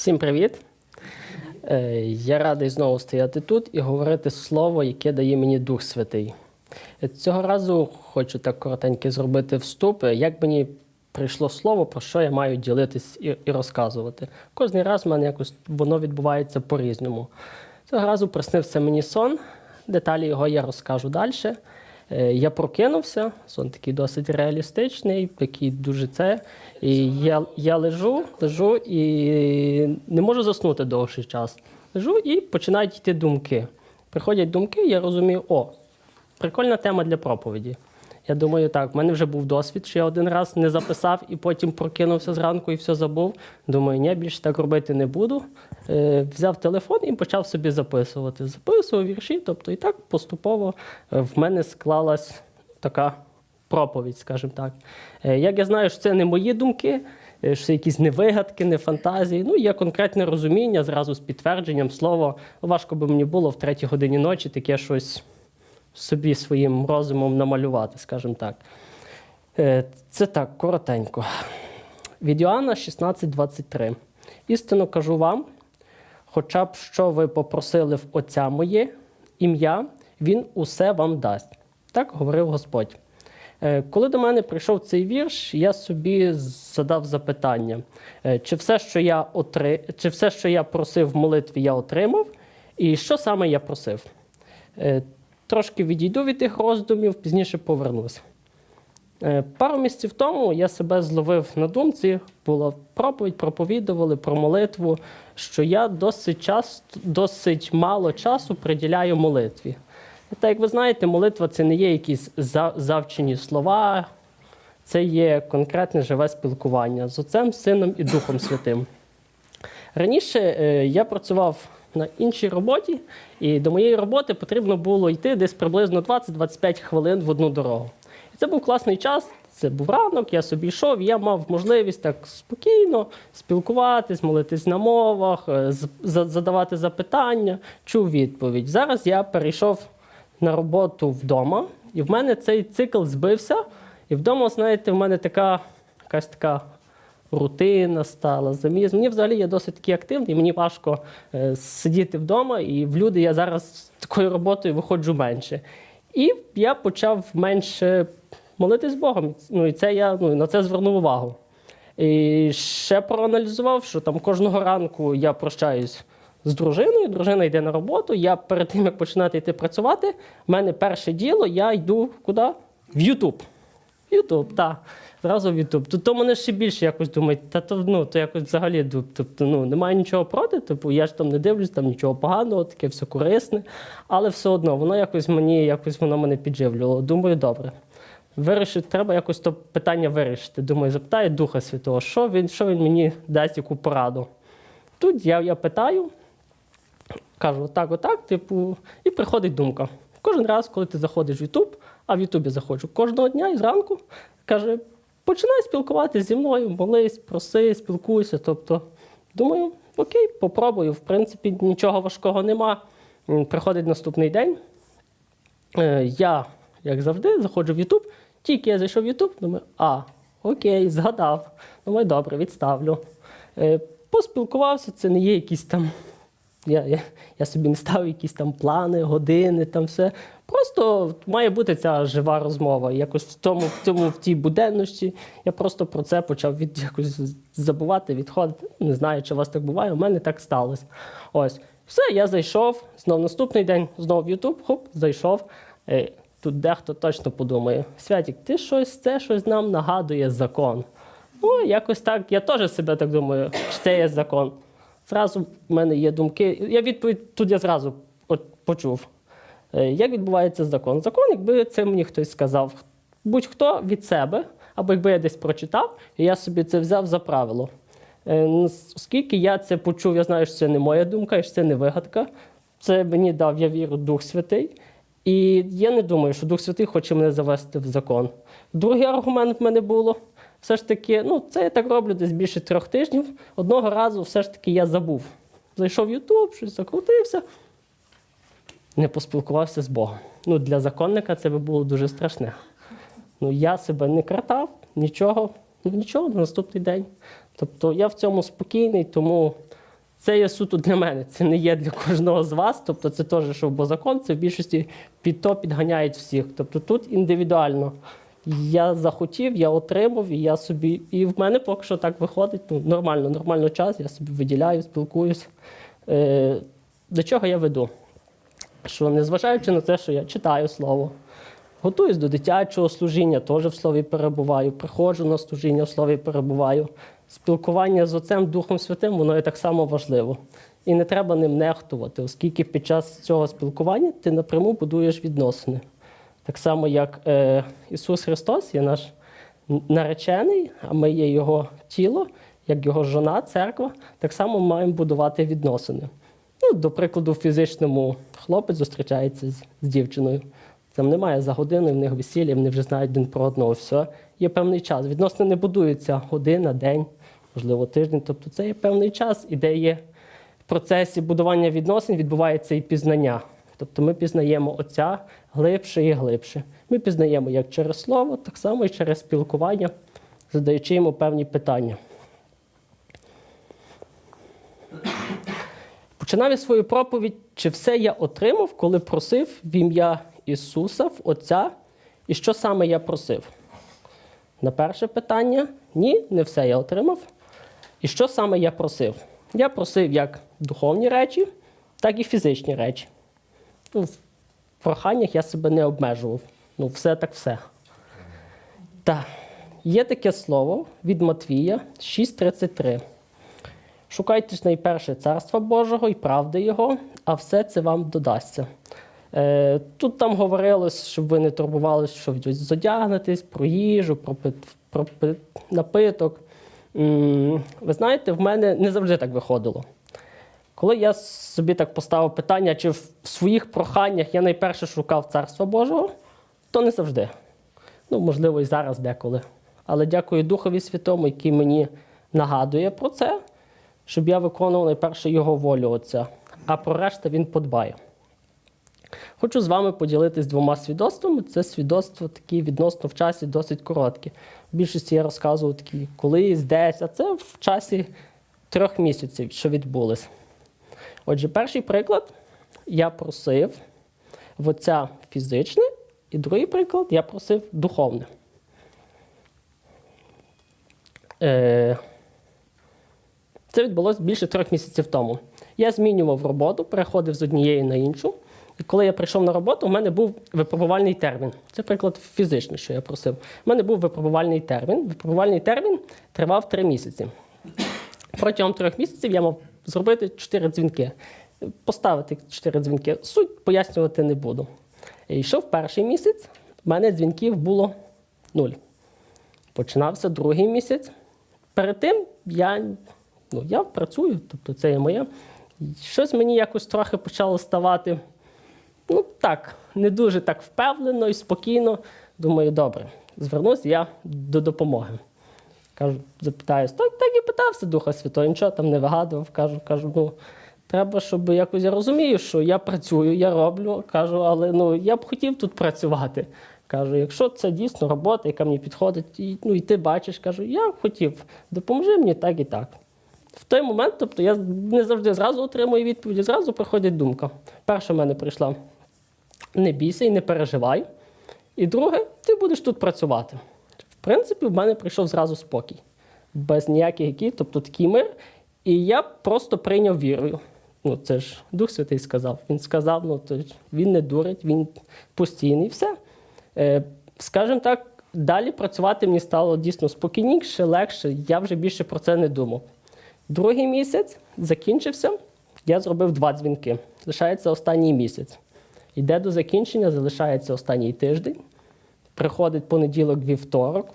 Всім привіт! Е, Я радий знову стояти тут і говорити слово, яке дає мені Дух Святий. Е, Цього разу хочу так коротенько зробити вступ, як мені прийшло слово, про що я маю ділитись і, і розказувати. Кожний раз в мене якось воно відбувається по-різному. Цього разу приснився мені сон, деталі його я розкажу далі. Е, Я прокинувся, сон такий досить реалістичний, такий дуже це. І я, я лежу, лежу і не можу заснути довший час. Лежу і починають йти думки. Приходять думки, я розумію, о, прикольна тема для проповіді. Я думаю, так, в мене вже був досвід, що я один раз не записав і потім прокинувся зранку і все забув. Думаю, ні, більше так робити не буду. Е, взяв телефон і почав собі записувати. Записував вірші, тобто і так поступово е, в мене склалась така проповідь, скажімо так. Е, як я знаю, що це не мої думки, е, що це якісь не вигадки, не фантазії. Ну, є конкретне розуміння зразу з підтвердженням слова. Важко би мені було в третій годині ночі таке щось собі своїм розумом намалювати, скажімо так. Е, Це так, коротенько. Від Йоанна 16,23. Істинно кажу вам, хоча б що ви попросили в Отця моє ім'я, Він усе вам дасть. Так говорив Господь. Е, Коли до мене прийшов цей вірш, я собі задав запитання, е, чи все, що я отри... чи все, що я просив в молитві, я отримав, і що саме я просив. Трошки відійду від тих роздумів, пізніше повернуся. Е, Пару місяців тому я себе зловив на думці, була проповідь, проповідували про молитву, що я досить часто, досить мало часу приділяю молитві. І Так, як ви знаєте, молитва це не є якісь завчені слова, це є конкретне живе спілкування з Отцем, Сином і Духом Святим. Раніше е, я працював на іншій роботі, і до моєї роботи потрібно було йти десь приблизно 20-25 хвилин в одну дорогу. І це був класний час. Це був ранок, я собі йшов, я мав можливість так спокійно спілкуватись, молитись на мовах, е, задавати запитання, чув відповідь. Зараз я перейшов на роботу вдома, і в мене цей цикл збився. І вдома, знаєте, в мене така якась така рутина стала, заміс. Мені взагалі я досить такий активний, мені важко е, сидіти вдома, і в люди я зараз з такою роботою виходжу менше. І я почав менше молитись Богом. Ну і це я ну, на це звернув увагу. І ще проаналізував, що там кожного ранку я прощаюсь з дружиною, дружина йде на роботу. Я перед тим, як починати йти працювати, в мене перше діло, я йду куди? В Ютуб. Ютуб, так. Зразу в Ютуб. То, то мене ще більше якось думають, та то, ну, то якось взагалі тобто, ну, немає нічого проти, типу, я ж там не дивлюсь, там нічого поганого, таке все корисне. Але все одно, воно якось мені, якось воно мене підживлювало. Думаю, добре. Вирішити, треба якось то питання вирішити. Думаю, запитаю Духа Святого, що він, що він мені дасть яку пораду. Тут я, я питаю, кажу, отак, отак, типу, і приходить думка. Кожен раз, коли ти заходиш в Ютуб, а в Ютубі заходжу кожного дня і зранку, каже, починай спілкуватися зі мною, молись, проси, спілкуйся. Тобто, думаю, окей, попробую. В принципі, нічого важкого нема. Приходить наступний день. Е, Я, як завжди, заходжу в Ютуб. Тільки я зайшов в Ютуб, думаю, а, окей, згадав. Думаю, добре, відставлю. Е, Поспілкувався, це не є якісь там. Я, я, я собі не ставив якісь там плани, години, там все. Просто має бути ця жива розмова. Якось в тому, в тому, в тій буденності я просто про це почав від якось забувати, відходити. Не знаю, чи у вас так буває. У мене так сталося. Ось. Все, я зайшов. Знов наступний день, знов в Ютуб, хоп, зайшов. Е, Тут дехто точно подумає: Святік, ти щось, це щось нам нагадує закон. Ну, якось так, я теж себе так думаю, що це є закон. Зразу в мене є думки. Я відповідь тут я зразу от почув. Е, Як відбувається закон? Закон, якби це мені хтось сказав, будь-хто від себе, або якби я десь прочитав, і я собі це взяв за правило. Е, Оскільки я це почув, я знаю, що це не моя думка, і що це не вигадка. Це мені дав, я вірю, Дух Святий. І я не думаю, що Дух Святий хоче мене завести в закон. Другий аргумент в мене було. Все ж таки, ну, це я так роблю десь більше трьох тижнів. Одного разу все ж таки я забув. Зайшов в Ютуб, щось закрутився, не поспілкувався з Богом. Ну, для законника це би було дуже страшне. Ну, я себе не кратав, нічого, ну, нічого на наступний день. Тобто я в цьому спокійний, тому це є суто для мене, це не є для кожного з вас. Тобто це теж, що бо закон це в більшості під то підганяють всіх. Тобто тут індивідуально. Я захотів, я отримав, і я собі. І в мене поки що так виходить. Ну, нормально, нормально час, я собі виділяю, спілкуюсь. Е, до чого я веду? Що незважаючи на те, що я читаю слово, готуюсь до дитячого служіння, теж в слові перебуваю, приходжу на служіння, в слові перебуваю. Спілкування з Отцем Духом Святим, воно є так само важливо. І не треба ним нехтувати, оскільки під час цього спілкування ти напряму будуєш відносини. Так само, як е, Ісус Христос є наш наречений, а ми є Його тіло, як Його жона, церква, так само маємо будувати відносини. Ну, до прикладу, в фізичному хлопець зустрічається з, з дівчиною. Там немає за годину, в них весілля, вони вже знають один про одного. Все. Є певний час. Відносини не будуються година, день, можливо, тиждень. Тобто це є певний час, і де є в процесі будування відносин відбувається і пізнання. Тобто ми пізнаємо Отця глибше і глибше. Ми пізнаємо як через слово, так само і через спілкування, задаючи йому певні питання. Починав я свою проповідь, чи все я отримав, коли просив в ім'я Ісуса, в Отця, і що саме я просив? На перше питання ні, не все я отримав. І що саме я просив? Я просив як духовні речі, так і фізичні речі. Ну, в проханнях я себе не обмежував. Ну, все так все. Так, є таке слово від Матвія 6:33. Шукайте ж найперше царства Божого і правди Його, а все це вам додасться. Е, тут там говорилось, щоб ви не турбувалися, що зодягнетесь, про їжу, про, про пит, напиток. М, Ви знаєте, в мене не завжди так виходило. Коли я собі так поставив питання, чи в своїх проханнях я найперше шукав царства Божого, то не завжди. Ну, можливо, і зараз деколи. Але дякую Духові Святому, який мені нагадує про це, щоб я виконував найперше його волю Отця, а про решта він подбає. Хочу з вами поділитись двома свідоцтвами. Це свідоцтво такі відносно в часі досить короткі. В більшості я розказував такі колись, десь, а це в часі трьох місяців, що відбулось. Отже, перший приклад я просив в отця фізичне, і другий приклад я просив духовне. Е, Це відбулося більше трьох місяців тому. Я змінював роботу, переходив з однієї на іншу. І коли я прийшов на роботу, у мене був випробувальний термін. Це приклад фізичний, що я просив. У мене був випробувальний термін. Випробувальний термін тривав три місяці. Протягом трьох місяців я мав зробити чотири дзвінки, поставити чотири дзвінки. Суть пояснювати не буду. І Йшов перший місяць, в мене дзвінків було нуль. Починався другий місяць. Перед тим я, ну, я працюю, тобто це є моє. Щось мені якось трохи почало ставати. Ну так, не дуже так впевнено і спокійно. Думаю, добре, звернусь я до допомоги. Кажу, запитаюсь, так, так і питався Духа Святого, нічого там не вигадував. Кажу, кажу, ну треба, щоб якось я розумію, що я працюю, я роблю. Кажу, але ну я б хотів тут працювати. Кажу, якщо це дійсно робота, яка мені підходить, і, ну і ти бачиш, кажу, я хотів, допоможи мені так і так. В той момент, тобто я не завжди зразу отримую відповіді, зразу приходить думка. Перша в мене прийшла: не бійся і не переживай. І друге, ти будеш тут працювати. Принципі, в мене прийшов зразу спокій, без ніяких яких, тобто такий мир. І я просто прийняв вірою. Ну, це ж Дух Святий сказав. Він сказав, ну то він не дурить, він постійний, все. Е, скажімо так, далі працювати мені стало дійсно спокійніше, легше. Я вже більше про це не думав. Другий місяць закінчився, я зробив два дзвінки. Лишається останній місяць. Йде до закінчення, залишається останній тиждень. Приходить понеділок, вівторок,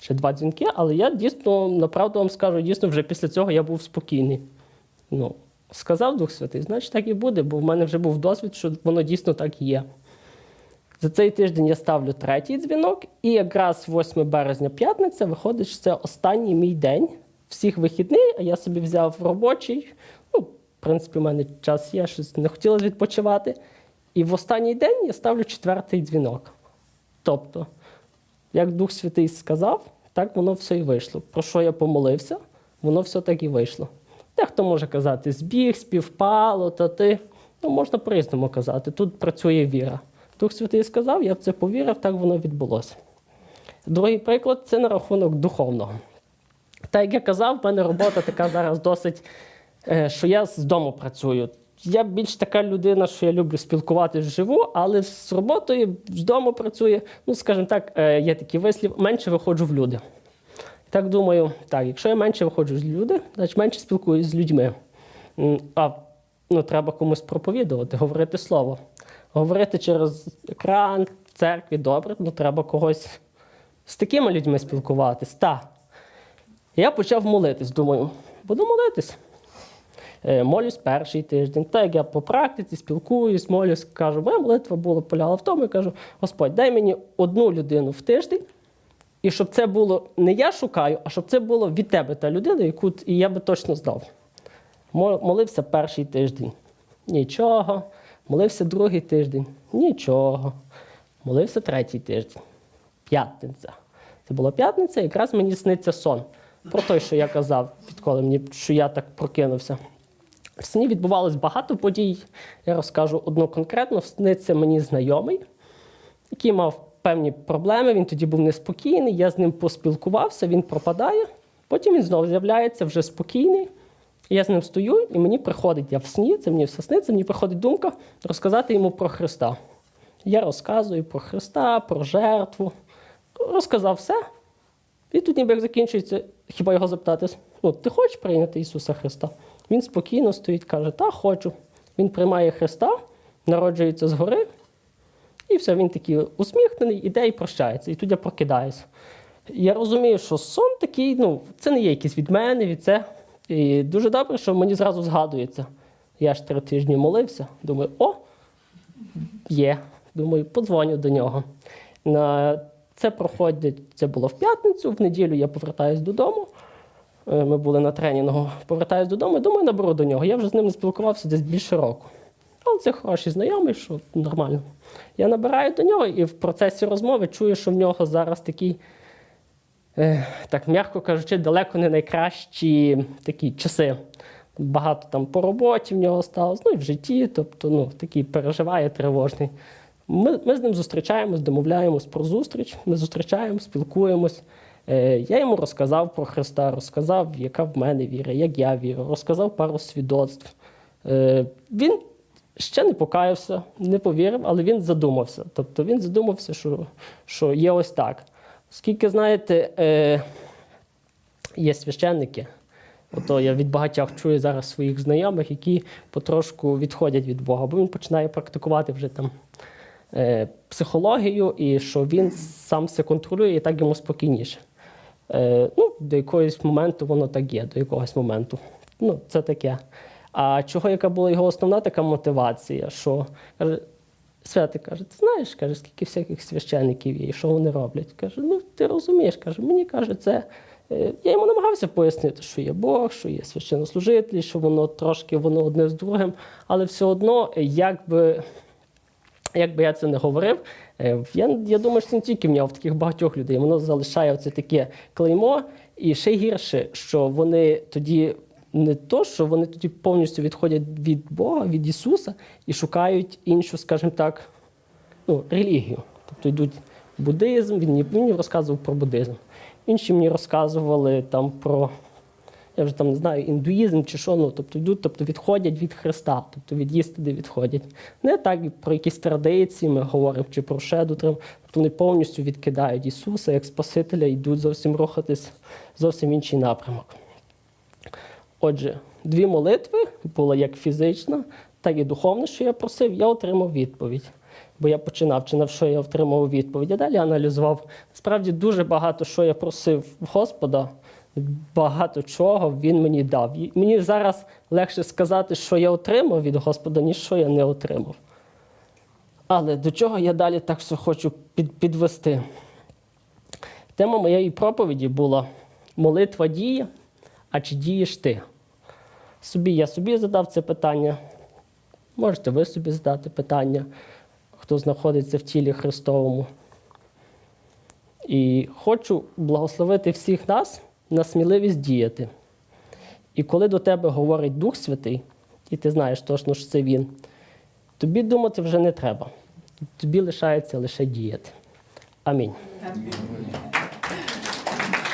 ще два дзвінки, але я дійсно, направду вам скажу, дійсно вже після цього я був спокійний. Ну, сказав Дух Святий, значить так і буде, бо в мене вже був досвід, що воно дійсно так є. За цей тиждень я ставлю третій дзвінок, і якраз 8 березня п'ятниця виходить, що це останній мій день всіх вихідних, а я собі взяв робочий. Ну, в принципі, у мене час є, щось не хотілося відпочивати. І в останній день я ставлю четвертий дзвінок. Тобто, як Дух Святий сказав, так воно все і вийшло. Про що я помолився, воно все так і вийшло. Дехто може казати збіг, співпало, та ти. Ну, можна по-різному казати. Тут працює віра. Дух Святий сказав, я в це повірив, так воно відбулося. Другий приклад це на рахунок духовного. Так як я казав, в мене робота така зараз досить, е, що я з дому працюю. Я більш така людина, що я люблю спілкуватися вживу, але з роботою з дому працює, ну, скажімо так, е, є такий вислів, менше виходжу в люди. Так думаю, так, якщо я менше виходжу в люди, значить менше спілкуюсь з людьми. А ну, треба комусь проповідувати, говорити слово. Говорити через екран, церкві, добре, ну треба когось з такими людьми спілкуватись. Та. Я почав молитись, думаю, буду молитись. Е, Молюсь перший тиждень. Так я по практиці спілкуюсь, молюсь, кажу, моя молитва була полягала в тому, і кажу, Господь, дай мені одну людину в тиждень, і щоб це було не я шукаю, а щоб це було від тебе та людина, яку і я би точно знав. Молився перший тиждень. Нічого. Молився другий тиждень. Нічого. Молився третій тиждень. П'ятниця. Це була п'ятниця, якраз мені сниться сон. Про те, що я казав, відколи мені, що я так прокинувся. В сні відбувалось багато подій. Я розкажу одну конкретно. Сниться мені знайомий, який мав певні проблеми. Він тоді був неспокійний. Я з ним поспілкувався, він пропадає. Потім він знову з'являється вже спокійний. Я з ним стою, і мені приходить, я в сні, це мені все сниться, мені приходить думка розказати йому про Христа. Я розказую про Христа, про жертву. Розказав все. І тут ніби як закінчується, хіба його запитати, ну, ти хочеш прийняти Ісуса Христа? Він спокійно стоїть, каже, та хочу. Він приймає Христа, народжується згори, і все, він такий усміхнений, іде і прощається. І тут я прокидаюся. Я розумію, що сон такий, ну, це не є якийсь від мене, від це. І дуже добре, що мені зразу згадується. Я ж три тижні молився. Думаю, о, є. Думаю, подзвоню до нього. Це проходить, це було в п'ятницю, в неділю я повертаюсь додому. Е, Ми були на тренінгу. Повертаюсь додому, думаю, наберу до нього. Я вже з ним не спілкувався десь більше року. Але це хороший знайомий, що нормально. Я набираю до нього і в процесі розмови чую, що в нього зараз такий, е, так м'яко кажучи, далеко не найкращі такі часи. Багато там по роботі в нього сталося, ну і в житті, тобто ну, такий переживає тривожний. Ми, ми з ним зустрічаємось, домовляємось про зустріч. Ми зустрічаємось, спілкуємось. Е, я йому розказав про Христа, розказав, яка в мене віра, як я вірю, розказав пару свідоцтв. Е, він ще не покаявся, не повірив, але він задумався. Тобто він задумався, що, що є ось так. Оскільки, знаєте, е, є священники, Ото я від багатьох чую зараз своїх знайомих, які потрошку відходять від Бога, бо він починає практикувати вже там психологію, і що він сам все контролює і так йому спокійніше. Е, ну, до якогось моменту воно так є, до якогось моменту. Ну, це таке. А чого, яка була його основна така мотивація? Що Святий каже, ти знаєш, каже, скільки всяких священників є, і що вони роблять? Каже, ну ти розумієш, каже, мені каже, це. Е, Я йому намагався пояснити, що є Бог, що є священнослужителі, що воно трошки воно одне з другим, але все одно, як би, як би я це не говорив, я, я думаю, що це не тільки в нього, в таких багатьох людей. Воно залишає оце таке клеймо. І ще гірше, що вони тоді не то, що вони тоді повністю відходять від Бога, від Ісуса і шукають іншу, скажімо так, ну, релігію. Тобто йдуть буддизм, він мені розказував про буддизм. Інші мені розказували там про, я вже там не знаю, індуїзм чи що, ну, тобто йдуть, тобто відходять від Христа, тобто від істини відходять. Не так про якісь традиції ми говоримо, чи про дотрим, тобто вони повністю відкидають Ісуса як Спасителя і йдуть зовсім рухатись зовсім інший напрямок. Отже, дві молитви була як фізична, так і духовна, що я просив, я отримав відповідь. Бо я починав, чи на що я отримав відповідь. Я далі аналізував. Справді дуже багато що я просив Господа, багато чого він мені дав. Мені зараз легше сказати, що я отримав від Господа, ніж що я не отримав. Але до чого я далі так все хочу підвести? Тема моєї проповіді була молитва діє, а чи дієш ти? Собі я собі задав це питання. Можете ви собі задати питання, хто знаходиться в тілі Христовому. І хочу благословити всіх нас на сміливість діяти. І коли до тебе говорить Дух Святий, і ти знаєш точно, що це він, тобі думати вже не треба. Тобі лишається лише діяти. Амінь. Амінь.